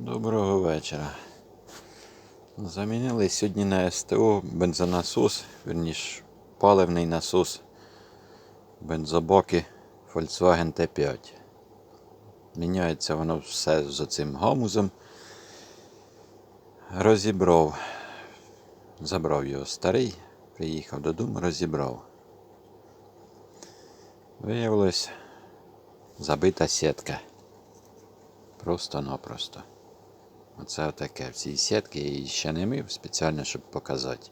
Доброго вечора. Замінили сьогодні на СТО бензонасос, верніш паливний насос бензобаки Volkswagen T5. Міняється воно все з оцим гамузом. Розібрав. Забрав його старий, приїхав додому, розібрав. Виявилось забита сітка. Просто-напросто. Оце таке. В цій сітки я її ще не мив спеціально, щоб показати.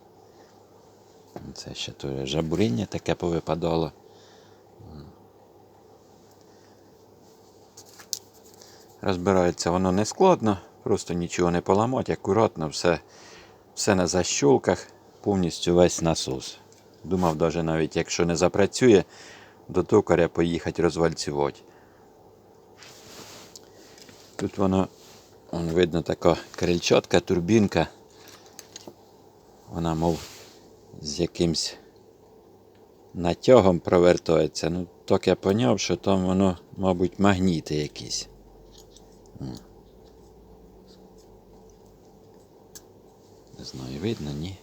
Це ще то жабуріння таке повипадало. Розбирається воно не складно, просто нічого не поламати, акуратно, все, все на защолках, повністю весь насос. Думав, навіть навіть якщо не запрацює, до токаря поїхати розвальцювати. Тут воно, вон видно така крильчатка, турбінка. Вона, мов, з якимсь натягом провертається. Ну, так я поняв, що там воно, мабуть, магніти якісь. Не знаю, видно, ні.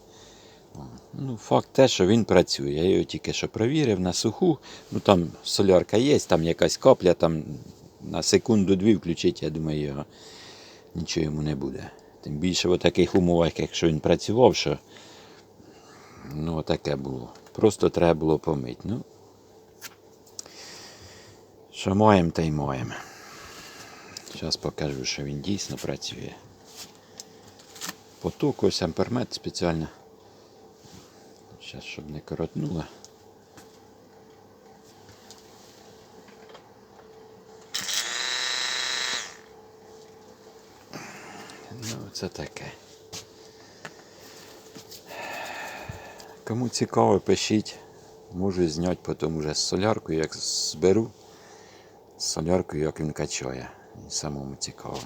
Ну, факт те, що він працює. Я його тільки що провірив на суху. Ну там солярка є, там якась капля, там на секунду-дві включить, я думаю, його нічого йому не буде. Тим більше в таких умовах, якщо він працював, що ну, таке було. Просто треба було помити. Ну, що маємо, та й маємо. Зараз покажу, що він дійсно працює. Поток ось ампермет спеціально. Зараз, щоб не коротнуло. Ну, це таке. Кому цікаво, пишіть. Можу зняти потім вже з соляркою, як зберу. З соляркою, як він качає. Самому цікаво.